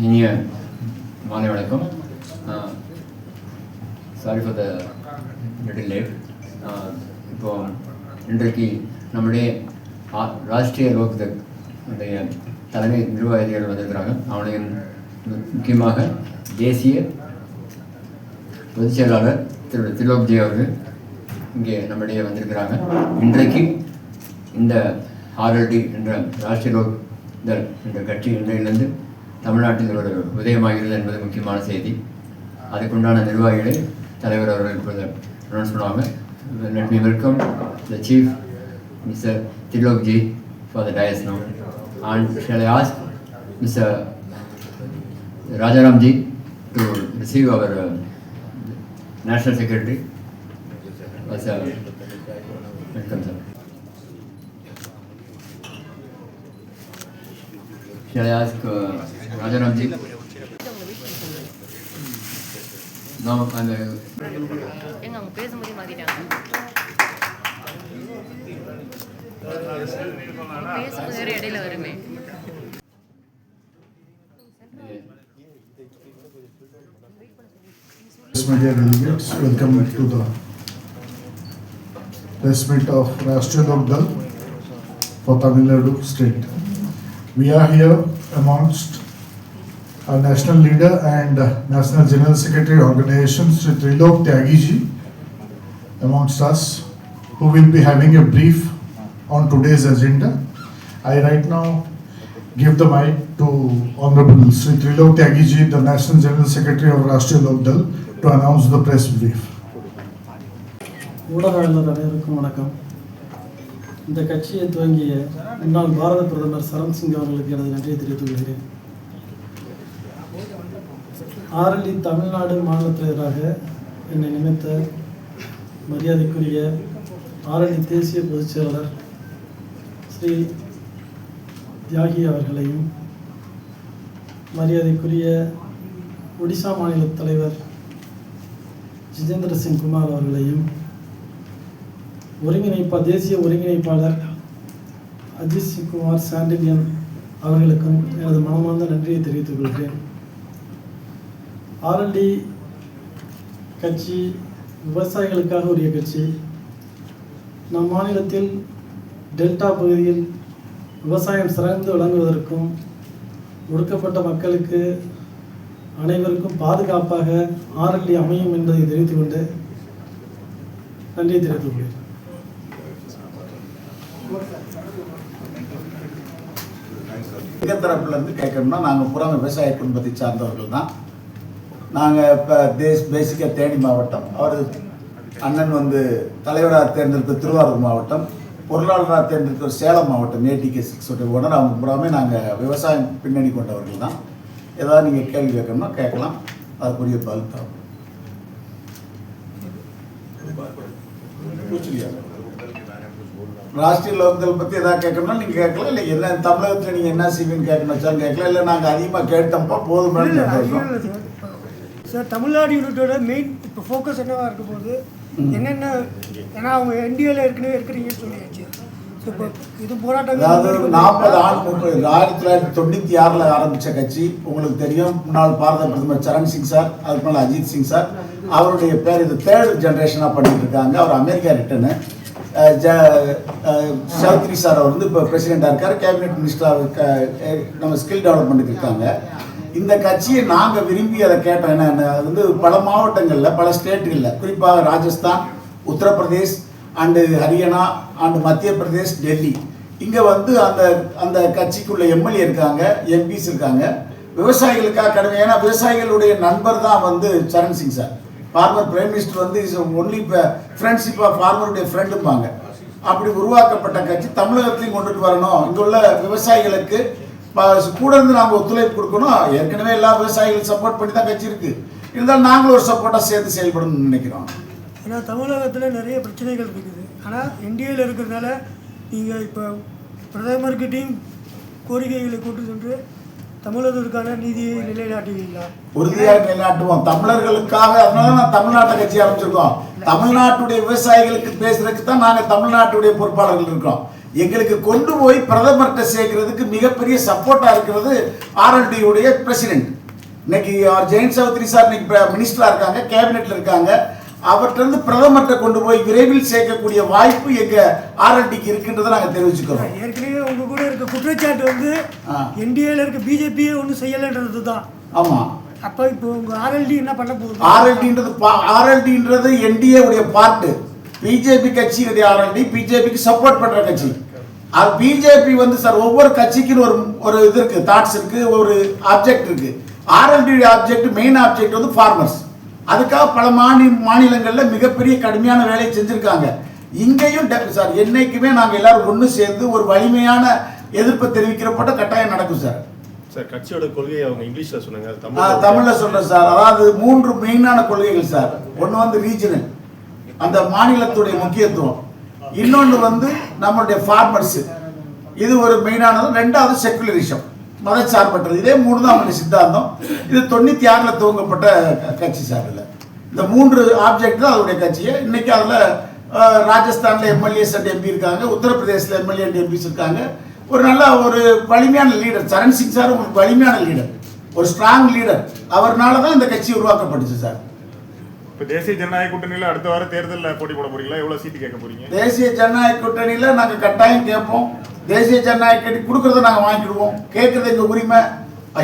இனிய மாலை வணக்கம். Sorry for the little late இப்போ இன்றைக்கு நம்முடைய ஆ- ராஷ்டிரிய லோக்தக் உடைய தலைமை நிர்வாகிகள் வந்திருக்கிறாங்க அவனையும் முக்கியமாக தேசிய பொதுச் செயலாளர் திரு திலோக்ஜி அவர்கள் இங்கே நம்மிடையே வந்திருக்கிறாங்க. இன்றைக்கு இந்த ஆர்எல்டி என்ற ராஷ்டிரிய லோக் தள் என்ற கட்சி இன்றையிலிருந்து தமிழ்நாட்டில் ஒரு உதயமாகிறது என்பது முக்கியமான செய்தி அதுக்குண்டான நிர்வாகிகளை தலைவர் அவர்கள் இப்பொழுது அனௌன்ஸ் பண்ணுவாங்க let me welcome the chief mister Tilokji for the dais now and shall ask mister Rajaramji to receive our national secretary sir welcome sir Shall I ask uh, Rajaramji? No, I'm uh, எங்க அவங்க பேசும்போதே மாத்திட்டாங்க பேசும்போது வேற இடையில வருமே Yes, media delegates, welcome to the press meet of Rashtriya Lok Dal for Tamil Nadu state. We are here amongst our national leader and national general secretary organization, Sri Trilok Tyagiji, amongst us, who will be having a brief on today's agenda. I right now give the mic to Honorable Sri Trilok Tyagiji, the National General Secretary of Rashtriya Lok Dal, to announce the press brief. ஊடகவியலாளர் அனைவருக்கும் வணக்கம் இந்த கட்சியை துவங்கிய முன்னாள் பாரத பிரதமர் சரண் சிங் அவர்களுக்கு எனது நன்றியை தெரிவித்துக் கொள்கிறேன் ஆரலி தமிழ்நாடு மாநில என்னை நினைத்த மரியாதைக்குரிய ஆரணி தேசிய பொதுச் செயலாளர் ஸ்ரீ தியாகி அவர்களையும் மரியாதைக்குரிய ஒடிசா மாநில தலைவர் ஜிதேந்திர சிங் குமார் அவர்களையும் ஒருங்கிணைப்பா தேசிய ஒருங்கிணைப்பாளர் அஜித் சிங் குமார் சாண்டிலியன் அவர்களுக்கும் எனது மனமார்ந்த நன்றியை தெரிவித்துக் கொள்கிறேன். ஆர்எல்டி கட்சி விவசாயிகளுக்காக உரிய கட்சி. நம் மாநிலத்தில் டெல்டா பகுதியில் விவசாயம் சிறந்து விளங்குவதற்கும் ஒடுக்கப்பட்ட மக்களுக்கு அனைவருக்கும் பாதுகாப்பாக ஆர்எல்டி அமையும் என்பதை தெரிவித்துக் கொண்டு நன்றியை தெரிவித்துக் கொள்கிறேன். எங்கள் தரப்புலேருந்து கேட்கணும்னா நாங்கள் புறம் விவசாய குடும்பத்தை சார்ந்தவர்கள் தான் நாங்கள் இப்போ தேஸ் பேசிக்காக தேனி மாவட்டம். அவர் அண்ணன் வந்து தலைவராக தேர்ந்தெடுத்த திருவாரூர் மாவட்டம். பொருளாளராக தேர்ந்தெடுத்த சேலம் மாவட்டம் ஏடிகே சிக்ஸ் ஓனர் அவங்க புறாமே நாங்கள் விவசாயம் பின்னணி கொண்டவர்கள் தான். ஏதாவது நீங்கள் கேள்வி கேட்கணும்னா கேட்கலாம். அதுக்குரிய பதில் தரோம். ராஷ்டிரிய லோக்தள் பற்றி எதாவது கேட்கணும்னா நீங்கள் கேட்கலாம். இல்லை என்ன தமிழகத்தில் நீங்கள் என்ன செய்வீங்கன்னு கேட்கணும் வச்சாலும் கேட்கலாம். இல்லை நாங்கள் அதிகமாக கேட்டோம்ப்பா சந்தோஷம் சார் தமிழ்நாடு யூனிட்டோட மெயின் இப்போ ஃபோக்கஸ் என்னவா இருக்க போகுது? என்னென்ன ஏன்னா அவங்க என்டிஏல ஏற்கனவே இருக்கிறீங்கன்னு சொல்லியாச்சு. அதாவது போராட்டம் நாற்பது ஆண்டு ஆயிரத்தி தொள்ளாயிரத்தி தொண்ணூற்றி ஆறில் ஆரம்பித்த கட்சி உங்களுக்கு தெரியும் முன்னாள் பாரத பிரதமர் சரண் சிங் சார் அதுக்கு மேலே அஜித் சிங் சார் அவருடைய பேர் இது தேர்ட் ஜென்ரேஷனாக பண்ணிட்டு இருக்காங்க. அவர் அமெரிக்கா ரிட்டனு சௌத்ரி சார் அவர் வந்து இப்போ பிரசிடெண்டாக இருக்கார் கேபினெட் மினிஸ்டராக நம்ம ஸ்கில் டெவலப்மெண்ட்டுக்கு இருக்காங்க. இந்த கட்சியை நாங்கள் விரும்பி அதை கேட்டோம். என்ன வந்து பல மாவட்டங்களில் பல ஸ்டேட்டுகளில். குறிப்பாக ராஜஸ்தான் உத்தரப்பிரதேஷ் அண்டு ஹரியானா அண்டு மத்திய பிரதேஷ் டெல்லி. இங்கே வந்து அந்த அந்த கட்சிக்குள்ள எம்எல்ஏ இருக்காங்க எம்பிஸ் இருக்காங்க. விவசாயிகளுக்காக கடமை. ஏன்னா விவசாயிகளுடைய நண்பர் தான் வந்து Charan Singh sir. Former prime minister வந்து இஸ் ஒன்லி இப்போ ஃப்ரெண்ட்ஷிப் ஆஃப் ஃபார்மருடைய ஃப்ரெண்டும்பாங்க அப்படி உருவாக்கப்பட்ட கட்சி தமிழகத்தையும் கொண்டுட்டு வரணும். இங்கே உள்ள விவசாயிகளுக்கு கூட இருந்து நாங்கள் ஒத்துழைப்பு கொடுக்கணும். ஏற்கனவே எல்லா விவசாயிகளும் சப்போர்ட் பண்ணி தான் கட்சி இருக்கு. இருந்தாலும் நாங்களும் ஒரு சப்போர்ட்டாக சேர்ந்து செயல்படணும்னு நினைக்கிறோம். ஏன்னா தமிழகத்தில் நிறைய பிரச்சனைகள் இருக்குது. ஆனால் என்டிஏல இருக்கிறதுனால நீங்கள் இப்போ பிரதமர்கிட்டையும் கோரிக்கைகளை கொண்டு சென்று தமிழகத்திற்கான நீதியை நிலைநாட்டுவீங்களா? உறுதியாக நிலைநாட்டுவோம். தமிழர்களுக்காக அதனால நான் தமிழ்நாட்டை கட்சி ஆரம்பிச்சிருக்கோம். தமிழ்நாட்டுடைய விவசாயிகளுக்கு பேசுறதுக்கு தான் நாங்கள் தமிழ்நாட்டுடைய பொறுப்பாளர்கள் இருக்கோம் எங்களுக்கு கொண்டு போய் பிரதமர்கிட்ட சேர்க்கறதுக்கு மிகப்பெரிய சப்போர்ட்டா இருக்கிறது ஆர்எல்டி உடைய பிரசிடென்ட் இன்னைக்கு அவர் ஜெயந்த் சௌத்ரி சார் இன்னைக்கு மினிஸ்டரா இருக்காங்க கேபினெட்ல இருக்காங்க. அவர்கிட்ட இருந்து பிரதமர்கிட்ட கொண்டு போய் விரைவில் சேர்க்கக்கூடிய வாய்ப்பு எங்க ஆர்எல்டிக்கு இருக்குன்றதை நாங்க தெரிவிச்சுக்கிறோம். ஏற்கனவே உங்க கூட இருக்க குற்றச்சாட்டு வந்து. என்டிஏல இருக்க பிஜேபியே ஒன்றும் செய்யலைன்றது தான் ஆமா. அப்போ இப்போ உங்க ஆர்எல்டி என்ன பண்ண போகுது? ஆர்எல்டின்றது ஆர்எல்டின்றது என்டிஏ உடைய பார்ட்டு பிஜேபி கட்சியுடைய ஆர்எல்டி பிஜேபிக்கு சப்போர்ட் பண்ற கட்சி. அது பிஜேபி வந்து சார் ஒவ்வொரு கட்சிக்கும் ஒரு ஒரு இது இருக்கு தாட்ஸ் இருக்கு ஒரு ஆப்ஜெக்ட் இருக்கு. ஆர்எல்டி ஆப்ஜெக்ட் மெயின் ஆப்ஜெக்ட் வந்து ஃபார்மர்ஸ் அதுக்காக பல மாநில மாநிலங்கள்ல மிகப்பெரிய கடுமையான வேலையை செஞ்சிருக்காங்க. இங்கேயும் சார் என்னைக்குமே நாங்க எல்லாரும் ஒன்று சேர்ந்து ஒரு வலிமையான எதிர்ப்பை தெரிவிக்கிறப்பட்ட கட்டாயம் நடக்கும் சார் சார் கட்சியோட கொள்கையை அவங்க இங்கிலீஷ்ல சொன்னாங்க தமிழ்ல சொல்றேன் சார் அதாவது மூன்று மெயினான கொள்கைகள் சார் ஒன்று வந்து ரீஜனல் அந்த மாநிலத்துடைய முக்கியத்துவம். இன்னொன்று வந்து நம்மளுடைய ஃபார்மர்ஸ் இது ஒரு மெயினானது ரெண்டாவது செக்குலரிசம் மதச்சார்பற்றது. இதே மூணு தான் அவங்களுடைய சித்தாந்தம். இது தொண்ணூத்தி ஆறுல துவங்கப்பட்ட கட்சி சார் இந்த மூன்று ஆப்ஜெக்ட் தான் அதனுடைய கட்சியை. இன்னைக்கு அதுல ராஜஸ்தான்ல எம்எல்ஏஸ் அண்ட் எம்பி இருக்காங்க. உத்தரப்பிரதேசல எம்எல்ஏ அண்ட் எம்பிஸ் இருக்காங்க. ஒரு நல்ல ஒரு வலிமையான லீடர் சரண் சிங் சார் ஒரு வலிமையான லீடர் ஒரு ஸ்ட்ராங் லீடர் அவர்னால தான் இந்த கட்சி உருவாக்கப்பட்டுச்சு சார். இப்ப தேசிய ஜனநாயக கூட்டணியில அடுத்த வாரம் தேர்தலில் போட்டி போட போறீங்களா? எவ்வளவு சீட்டு கேட்க போறீங்க? தேசிய ஜனநாயக கூட்டணியில நாங்க கட்டாயம் கேட்போம். தேசிய ஜனநாயக கட்சி கொடுக்கறத நாங்க வாங்கிடுவோம். கேட்கறது எங்க உரிமை?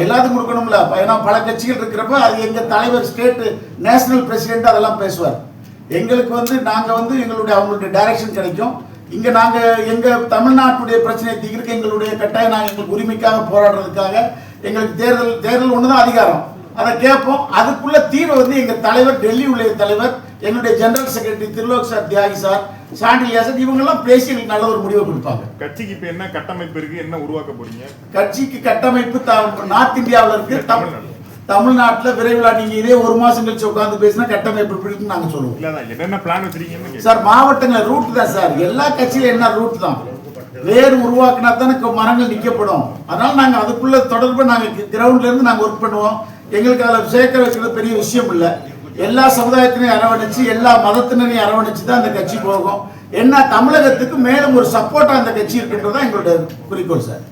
எல்லாத்துக்கும் கொடுக்கணும்ல. ஏன்னா பல கட்சிகள் இருக்கிறப்ப அது எங்க தலைவர் ஸ்டேட் நேஷனல் பிரசிடென்ட் அதெல்லாம் பேசுவார். எங்களுக்கு வந்து நாங்க வந்து எங்களுடைய அவங்களுடைய டைரக்ஷன் கிடைக்கும். இங்க நாங்க எங்க தமிழ்நாட்டுடைய பிரச்சனையை தீர்க்க எங்களுடைய கட்டாயம் நாங்கள் எங்களுக்கு உரிமைக்காக போராடுறதுக்காக எங்களுக்கு தேர்தல் தேர்தல் ஒண்ணுதான் அதிகாரம். அதை கேட்போம். அதுக்குள்ள தீர்வு வந்து எங்க தலைவர் டெல்லி உள்ள தலைவர் எங்களுடைய general secretary Trilok sir Tyagi sir Shandilya sir இவங்கெல்லாம் பேசி எங்களுக்கு நல்ல ஒரு முடிவை கொடுப்பாங்க. கட்சிக்கு இப்ப என்ன கட்டமைப்பு இருக்கு? என்ன உருவாக்க போறீங்க? கட்சிக்கு கட்டமைப்பு நார்த் இந்தியாவில் இருக்கு. தமிழ் தமிழ்நாடு. தமிழ்நாட்டுல விரைவில் நீங்க இதே ஒரு மாசம் கழிச்சு உட்காந்து பேசினா கட்டமைப்பு இருக்குன்னு நாங்க சொல்லுவோம். என்னென்ன பிளான் வச்சிருக்கீங்கன்னு கேக்குறேன். சார் மாவட்டங்கள் ரூட் தான் சார். எல்லா கட்சியிலும் என்ன ரூட் தான்? வேறு உருவாக்குனா தானே மரங்கள் நிக்கப்படும். அதனால நாங்க அதுக்குள்ள தொடர்பு நாங்க கிரவுண்ட்ல இருந்து நாங்க ஒர்க் பண்ணுவோம். எங்களுக்கு அதில் சேர்க்க வைக்கிறது பெரிய விஷயம் இல்லை. எல்லா சமுதாயத்தினையும் அரவணைச்சு எல்லா மதத்தினரையும் அரவணைச்சு தான் அந்த கட்சி போகும். என்ன தமிழகத்துக்கு மேலும் ஒரு சப்போர்ட்டாக அந்த கட்சி இருக்குன்றதான் எங்களுடைய குறிக்கோள் சார்.